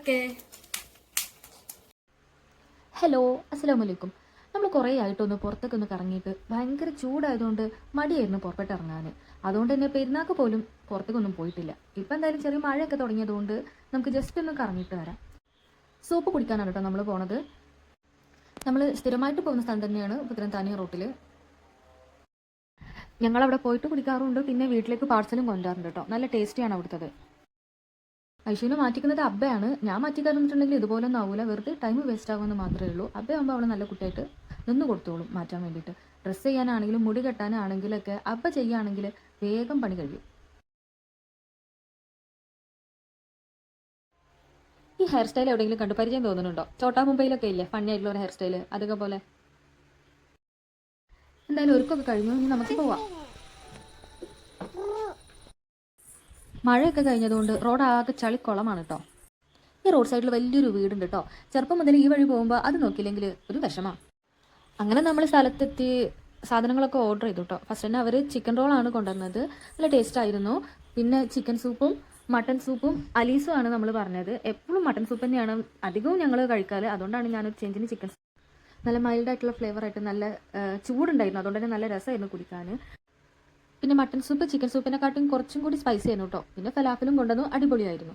Okay hello അസ്സലാമു അലൈക്കും നമ്മൾ കുറേ ആയിട്ടൊന്ന് പുറത്തൊക്കെ ഒന്ന് കറങ്ങിയിട്ട് ഭയങ്കര ചൂടായതുകൊണ്ട് മടിയായിരുന്നു പുറപ്പെട്ട് ഇറങ്ങാൻ അതുകൊണ്ട് തന്നെ പെരുന്നാൾക്ക് പോലും പുറത്തേക്കൊന്നും പോയിട്ടില്ല. ഇപ്പം എന്തായാലും ചെറിയ മഴയൊക്കെ തുടങ്ങിയതുകൊണ്ട് നമുക്ക് ജസ്റ്റ് ഒന്ന് കറങ്ങിയിട്ട് വരാം. സോപ്പ് കുടിക്കാനാണ് കേട്ടോ നമ്മൾ പോണത്. നമ്മൾ സ്ഥിരമായിട്ട് പോകുന്ന സ്ഥലം തന്നെയാണ് പുത്തനത്താനി റൂട്ടിൽ ഞങ്ങളവിടെ പോയിട്ട് കുടിക്കാറുണ്ട് പിന്നെ വീട്ടിലേക്ക് പാർസലും കൊണ്ടുവരാറുണ്ട് കേട്ടോ. നല്ല ടേസ്റ്റിയാണ് അവിടുത്തത്. ഐശുവിനെ മാറ്റിക്കുന്നത് അബ്ബയാണ്. ഞാൻ മാറ്റി ഇതുപോലെ ഒന്നും ആവൂല. വെറുതെ ടൈം വേസ്റ്റ് ആകുമെന്ന് മാത്രമേ ഉള്ളൂ. അബ്ബയാകുമ്പോൾ അവളെ നല്ല കുട്ടിയായിട്ട് നിന്ന് കൊടുത്തോളും മാറ്റാൻ വേണ്ടിയിട്ട്. ഡ്രസ്സ് ചെയ്യാനാണെങ്കിലും മുടി കെട്ടാനാണെങ്കിലൊക്കെ അബ്ബ ചെയ്യുകയാണെങ്കിൽ വേഗം പണി കഴിയും. ഈ ഹെയർ സ്റ്റൈൽ എവിടെയെങ്കിലും കണ്ടു പരിചയം തോന്നുന്നുണ്ടോ? ചോട്ടാ മുംബൈയിലൊക്കെ ഇല്ലേ? ഫണ്ണി ആയിട്ടുള്ള ഒരു ഹെയർ സ്റ്റൈൽ അതൊക്കെ പോലെ. എന്തായാലും ഒരുക്കൊക്കെ കഴിഞ്ഞു. ഇനി നമുക്ക് പോവാം. മഴയൊക്കെ കഴിഞ്ഞതുകൊണ്ട് റോഡ് ആകെ ചളിക്കുളമാണ് കേട്ടോ ഈ റോഡ് സൈഡിൽ വലിയൊരു വീടുണ്ട് കേട്ടോ ചെറുപ്പം മുതൽ ഈ വഴി പോകുമ്പോൾ അത് നോക്കിയില്ലെങ്കിൽ ഒരു വിഷമമാണ് അങ്ങനെ നമ്മൾ സ്ഥലത്തെത്തി സാധനങ്ങളൊക്കെ ഓർഡർ ചെയ്തു കേട്ടോ ഫസ്റ്റ് തന്നെ അവർ ചിക്കൻ റോളാണ് കൊണ്ടുവന്നത്. നല്ല ടേസ്റ്റ് ആയിരുന്നു. പിന്നെ ചിക്കൻ സൂപ്പും മട്ടൻ സൂപ്പും അലീസും ആണ് നമ്മൾ പറഞ്ഞത്. എപ്പോഴും മട്ടൻ സൂപ്പ് തന്നെയാണ് അധികവും ഞങ്ങൾ കഴിക്കാറ്. അതുകൊണ്ടാണ് ഞാനൊരു ചേഞ്ചിന് ചിക്കൻ നല്ല മൈൽഡായിട്ടുള്ള ഫ്ലേവർ ആയിട്ട് നല്ല ചൂടുണ്ടായിരുന്നു. അതുകൊണ്ട് തന്നെ നല്ല രസമായിരുന്നു കുടിക്കാൻ പിന്നെ മട്ടൻ സൂപ്പ് ചിക്കൻ സൂപ്പിനെക്കാട്ടും കുറച്ചും കൂടി സ്പൈസി ആയിരുന്നു കേട്ടോ പിന്നെ ഫലാഫലും കൊണ്ടുവന്നു അടിപൊളിയായിരുന്നു.